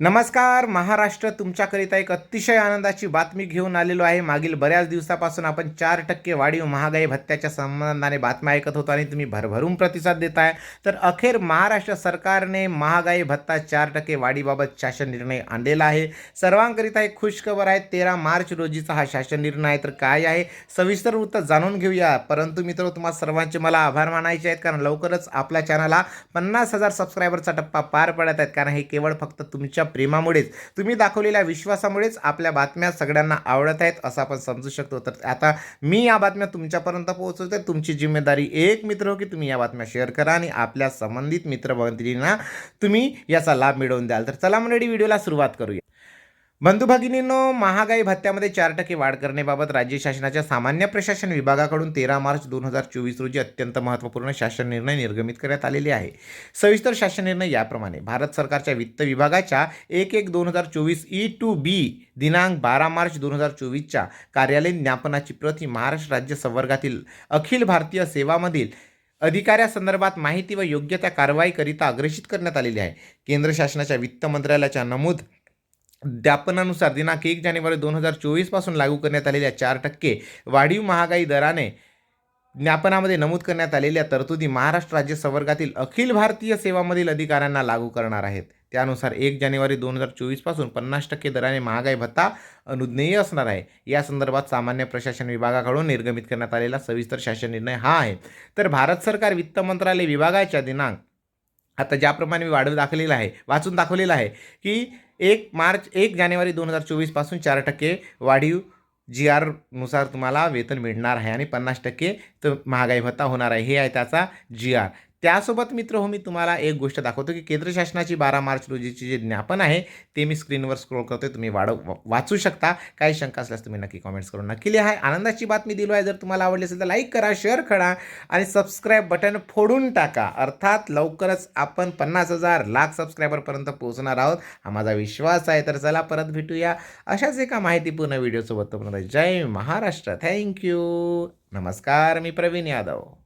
नमस्कार महाराष्ट्र तुमच्याकरिता एक अतिशय आनंदाची बातमी घेऊन आलेलो आहे. मागील बऱ्याच दिवसापासून आपण चार टक्के वाढीव महागाई भत्त्याच्या संबंधाने बातम्या ऐकत होतो आणि तुम्ही भरभरून प्रतिसाद देताय. तर अखेर महाराष्ट्र सरकारने महागाई भत्ता चार टक्के वाढीबाबत शासन निर्णय आणलेला आहे. सर्वांकरिता एक खुशखबर आहे तेरा मार्च रोजीचा हा शासन निर्णय आहे. तर काय आहे? सविस्तर वृत्त जाणून घेऊया. परंतु मित्र तुम्हाला सर्वांचे मला आभार मानायचे आहेत कारण लवकरच आपल्या चॅनलला पन्नास हजार सबस्क्रायबरचा टप्पा पार पडत आहेत. कारण हे केवळ फक्त तुमच्या प्रेमामुळेच तुम्ही दाखवलेल्या विश्वासामुळेच आपल्या बातम्या सगळ्यांना आवडत आहेत असं आपण समजू शकतो. तर आता मी या बातम्या तुमच्यापर्यंत पोहोचवते तुमची जिम्मेदारी एक मित्र हो की तुम्ही या बातम्या शेअर करा आणि आपल्या संबंधित मित्रमंत्रींना तुम्ही याचा लाभ मिळवून द्याल. तर चला मंडळी व्हिडिओला सुरुवात करूया. बंधू भगिनींनो महागाई भत्त्यामध्ये चार टक्के वाढ करण्याबाबत राज्य शासनाच्या सामान्य प्रशासन विभागाकडून तेरा मार्च दोन हजार चोवीस रोजी अत्यंत महत्त्वपूर्ण शासन निर्णय निर्गमित करण्यात आलेले आहे. सविस्तर शासन निर्णय याप्रमाणे भारत सरकारच्या वित्त विभागाच्या एक एक दोन हजार चोवीस ई टू बी दिनांक बारा मार्च दोन हजार चोवीसच्या कार्यालयीन ज्ञापनाची प्रत ही महाराष्ट्र राज्य संवर्गातील अखिल भारतीय सेवामधील अधिकाऱ्यासंदर्भात माहिती व योग्य त्या कारवाईकरिता अग्रेषित करण्यात आलेली आहे. केंद्र शासनाच्या वित्त मंत्रालयाच्या नमूद ज्ञापनानुसार दिनांक एक जानेवारी दोन हजार चोवीसपासून लागू करण्यात आलेल्या चार टक्के वाढीव महागाई दराने ज्ञापनामध्ये नमूद करण्यात आलेल्या तरतुदी महाराष्ट्र राज्य संवर्गातील अखिल भारतीय सेवामधील अधिकाऱ्यांना लागू करणार आहेत. त्यानुसार एक जानेवारी दोन हजार चोवीसपासून पन्नास टक्के दराने महागाई भत्ता अनुज्ञेय असणार आहे. या संदर्भात सामान्य प्रशासन विभागाकडून निर्गमित करण्यात आलेला सविस्तर शासन निर्णय हा आहे. तर भारत सरकार वित्त मंत्रालय विभागाच्या दिनांक आता ज्याप्रमाणे मी वाढव दाखवलेला आहे वाचून दाखवलेलं आहे की एक मार्च एक जानेवारी दोन हजार चोवीसपासून चार टक्के वाढीव जी आरनुसार तुम्हाला वेतन मिळणार आहे आणि पन्नास टक्के तर महागाई भत्ता होणार आहे. हे आहे त्याचा जी आर. त्यासोबत मित्र हो मी तुम्हाला एक गोष्ट दाखवतो की केंद्र शासनाची बारा मार्च रोजीची जे ज्ञापन आहे ते मी स्क्रीनवर स्क्रोल करतोय तुम्ही वाढव वाचू शकता. काही शंका असल्यास तुम्ही नक्की कॉमेंट्स करून नक्की लिहा. आनंदाची बातमी दिलो आहे जर तुम्हाला आवडली असेल तर लाईक करा शेअर करा आणि सबस्क्राईब बटन फोडून टाका. अर्थात लवकरच आपण पन्नास हजार लाख सबस्क्रायबरपर्यंत पोहोचणार आहोत. हा माझा विश्वास आहे. तर चला परत भेटूया अशाच एका माहितीपूर्ण व्हिडिओसोबत तोपर्यंत जय महाराष्ट्र. थँक्यू नमस्कार मी प्रवीण यादव.